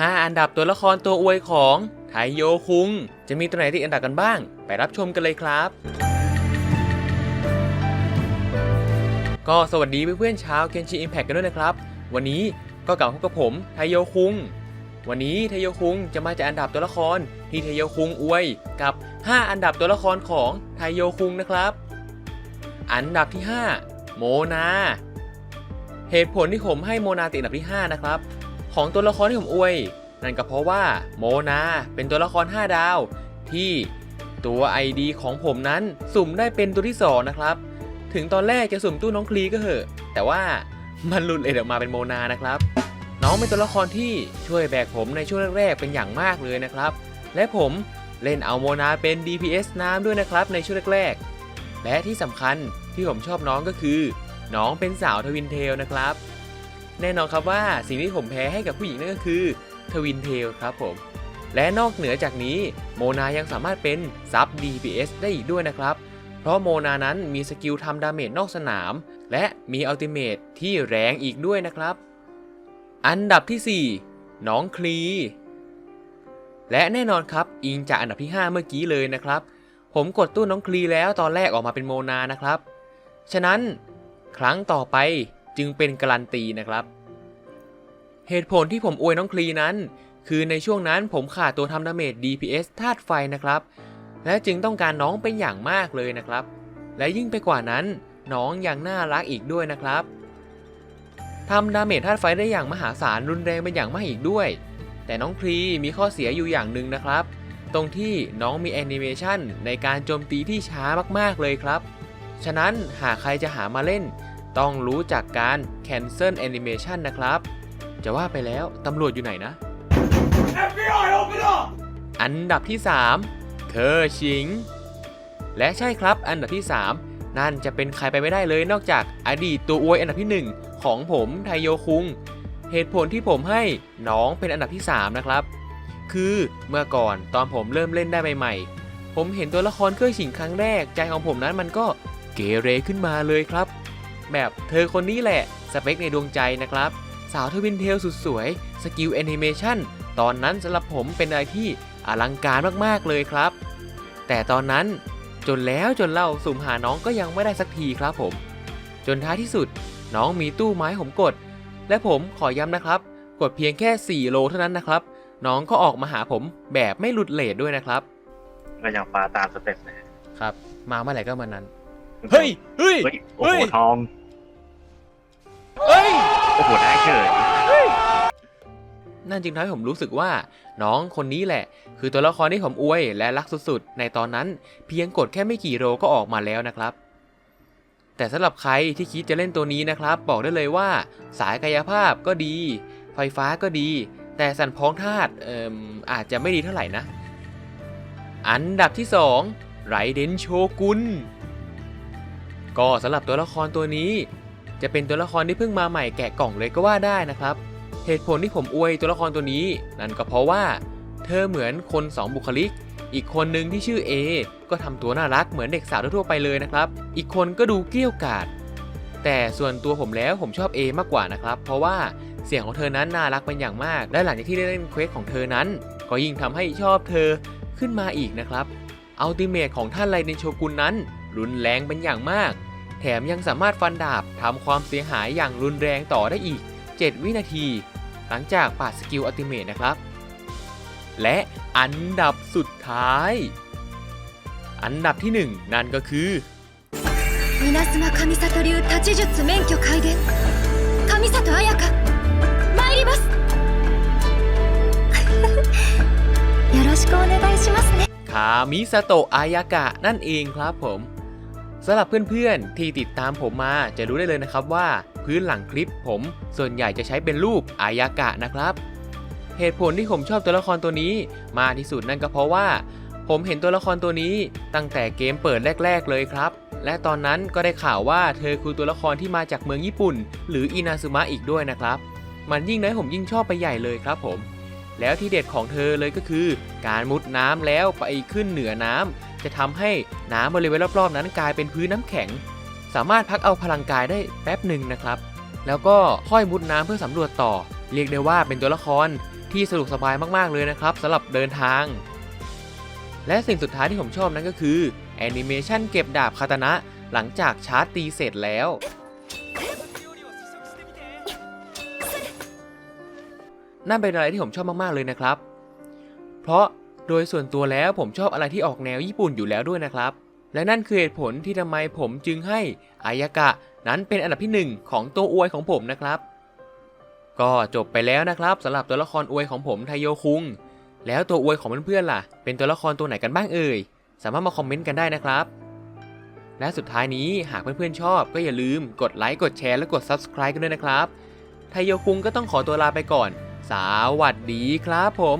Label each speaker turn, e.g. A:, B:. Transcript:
A: 5 อันดับตัวละครตัวอวยของไทโยคุง จะมีตัวไหนติดอันดับกันบ้าง ไปรับชมกันเลยครับ ก็สวัสดีเพื่อนๆชาวเคนชิอิมแพกกันด้วยนะครับ วันนี้ก็กลับมาพบกับผมไทโยคุง วันนี้ไทโยคุงจะมาจากอันดับตัวละครที่ไทโยคุงอวยกับ 5 อันดับตัวละครของไทโยคุงนะครับ อันดับที่ 5 โมนา เหตุผลที่ผมให้โมนาติดอันดับที่ 5 นะครับ ของตัวละครที่ผมอวย นั่นก็เพราะว่าโมนาเป็นตัวละคร 5 ดาว ที่ตัว ID ของผมนั้นสุ่มได้เป็นตัวที่ 2 นะครับ ถึงตอนแรกจะสุ่มตู้น้องคลีก็เหอะ แต่ว่ามันหลุดเอดออกมาเป็นโมนานะครับ น้องเป็นตัวละครที่ช่วยแบกผมในช่วงแรกๆเป็นอย่างมากเลยนะครับ และผมเล่นเอาโมนาเป็น DPS น้ำด้วยนะครับในช่วงแรกๆและที่สำคัญที่ผมชอบน้องก็คือ น้องเป็นสาวทวินเทลนะครับ แน่นอนครับว่าสิ่งที่ผมแพ้ให้กับผู้หญิงนั่นก็คือทวินเทลครับผม และนอกเหนือจากนี้โมนายังสามารถเป็นซับ DPS ได้อีกด้วยนะครับ เพราะโมนานั้นมีสกิลทำดาเมจนอกสนาม และมีอัลติเมทที่แรงอีกด้วยนะครับ อันดับที่ 4 น้องคลี และแน่นอนครับอิงจากอันดับที่ 5 เมื่อกี้เลยนะครับ ผมกดตู้น้องคลีแล้วตอนแรกออกมาเป็นโมนานะครับ ฉะนั้นครั้งต่อไป จึงเป็นการันตีนะครับ เหตุผลที่ผมอวยน้องคลีนั้น คือในช่วงนั้นผมขาดตัวทำดาเมจ DPS ธาตุไฟนะครับ และจึงต้องการน้องเป็นอย่างมากเลยนะครับ และยิ่งไปกว่านั้น น้องยังน่ารักอีกด้วยนะครับทำดาเมจธาตุไฟได้อย่างมหาศาลรุนแรงเป็นอย่างมากอีกด้วย แต่น้องคลีมีข้อเสียอยู่อย่างหนึ่งนะครับ ตรงที่น้องมีแอนิเมชันในการโจมตีที่ช้ามากๆเลยครับ ฉะนั้นหากใครจะหามาเล่น ต้องรู้จักการ cancel animation นะครับ จะว่าไปแล้วตำรวจอยู่ไหนนะ
B: FBI, open up!
A: อันดับที่ 3 เคอร์ชิง และใช่ครับอันดับที่ 3 นั่นจะเป็นใครไปไม่ได้เลยนอกจากอดีตตัวอวยอันดับที่ 1 ของผมไทโยคุง เหตุผลที่ผมให้น้องเป็นอันดับที่ 3 นะครับ คือเมื่อก่อนตอนผมเริ่มเล่นได้ใหม่ๆ ผมเห็นตัวละครเคอร์ชิงครั้งแรกใจของผมนั้นมันก็เกเรขึ้นมาเลยครับ แบบเธอคนนี้แหละ สเปคในดวงใจนะครับ สาวทวินเทลสุดสวย สกิลแอนิเมชันตอนนั้นสำหรับผมเป็นอะไรที่อลังการมากๆเลยครับ แต่ตอนนั้นจนแล้วจนเล่าสุ่มหาน้องก็ยังไม่ได้สักทีครับผม จนท้ายที่สุดน้องมีตู้ไม้ผมกด และผมขอย้ำนะครับ กดเพียงแค่ 4 โลเท่านั้นนะครับ น้องก็ออกมาหาผมแบบไม่หลุดเลทด้วยนะครับ
C: ก็ยังปลาตามสเต็ปนะ
A: ครับ มาเมื่อไหร่ก็มานั้น เฮ้ย เฮ้ย
C: เฮ้ยโอ้
A: เฮ้
C: โห
A: ย
C: ทอง
A: เฮ้ย
C: โอ้โหได้เฉย
A: นั่นจึงทำให้ผมรู้สึกว่า น้องคนนี้แหละ คือตัวละครที่ผมอวยและรักสุดๆ ในตอนนั้น เพียงกดแค่ไม่กี่โรก็ออกมาแล้วนะครับ แต่สำหรับใครที่คิดจะเล่นตัวนี้นะครับ บอกได้เลยว่า สายกายภาพก็ดี ไฟฟ้าก็ดี แต่สันพ้องธาตุเอ่มอาจจะไม่ดีเท่าไหร่นะ อันดับที่ 2ไรเดนโชกุนก็สำหรับตัวละครตัวนี้ จะเป็นตัวละครที่เพิ่งมาใหม่แกะกล่องเลยก็ว่าได้นะครับ เหตุผลที่ผมอวยตัวละครตัวนี้ นั่นก็เพราะว่า เธอเหมือนคน 2 บุคลิก อีกคนหนึ่งที่ชื่อ A ก็ทำตัวน่ารักเหมือนเด็กสาวทั่วไปเลยนะครับ อีกคนก็ดูเกี้ยวกาดแต่ส่วนตัวผมแล้วผมชอบ A มากกว่านะครับ เพราะว่าเสียงของเธอนั้นน่ารักเป็นอย่างมาก และหลังจากที่ได้เล่นเควสของเธอนั้น ก็ยิ่งทำให้ชอบเธอขึ้นมาอีกนะครับอัลติเมทของท่านไรเดนโชกุนนั้น รุนแรงเป็นอย่างมาก แถมยังสามารถฟันดาบทำความเสียหายอย่างรุนแรงต่อได้อีก 7 วินาที หลังจากปาดสกิลอัลติเมทนะครับ และอันดับสุดท้าย อันดับที่ 1 นั่นก็คือ
D: 稲妻神里流太刀術免許開伝神里彩香参りますよろしくお願いしますね
A: คามิสโตะอายากะนั่นเองครับผม สำหรับเพื่อนๆ ที่ติดตามผมมาจะรู้ได้เลยนะครับว่าพื้นหลังคลิปผมส่วนใหญ่จะใช้เป็นรูปอายากะนะครับ เหตุผลที่ผมชอบตัวละครตัวนี้มากที่สุดนั่นก็เพราะว่า ผมเห็นตัวละครตัวนี้ตั้งแต่เกมเปิดแรก ๆ เลยครับ และตอนนั้นก็ได้ข่าวว่าเธอคือตัวละครที่มาจากเมืองญี่ปุ่น หรืออินาซึมะอีกด้วยนะครับ มันยิ่งทำให้ผมยิ่งชอบไปใหญ่เลยครับผม แล้วที่เด็ดของเธอเลยก็คือ การมุดน้ำแล้วไปขึ้นเหนือน้ำ จะทำให้น้ำบริเวณรอบๆ นั้นกลายเป็นพื้นน้ำแข็ง สามารถพักเอาพลังกายได้แป๊บหนึ่งนะครับ แล้วก็ค่อยมุดน้ำเพื่อสำรวจต่อ เรียกได้ว่าเป็นตัวละครที่สะดวกสบายมากๆเลยนะครับสำหรับเดินทาง และสิ่งสุดท้ายที่ผมชอบนั่นก็คือแอนิเมชันเก็บดาบคาตานะหลังจากชาร์จตีเสร็จแล้วนั่นเป็นอะไรที่ผมชอบมาก ๆ เลยนะครับ เพราะ โดยส่วนตัวแล้วผมชอบอะไรที่ออกแนวญี่ปุ่นอยู่แล้วด้วยนะครับ และนั่นคือเหตุผลที่ทำไมผมจึงให้อายากะนั้นเป็นอันดับที่หนึ่งของตัวอวยของผมนะครับ ก็จบไปแล้วนะครับสำหรับตัวละครอวยของผมไทโยคุง แล้วตัวอวยของเพื่อนๆล่ะ เป็นตัวละครตัวไหนกันบ้างเอ่ย สามารถมาคอมเมนต์กันได้นะครับ และสุดท้ายนี้หากเพื่อนๆชอบก็อย่าลืมกดไลค์กดแชร์และกด Subscribe กันด้วยนะครับไทโยคุงก็ต้องขอตัวลาไปก่อน สวัสดีครับผม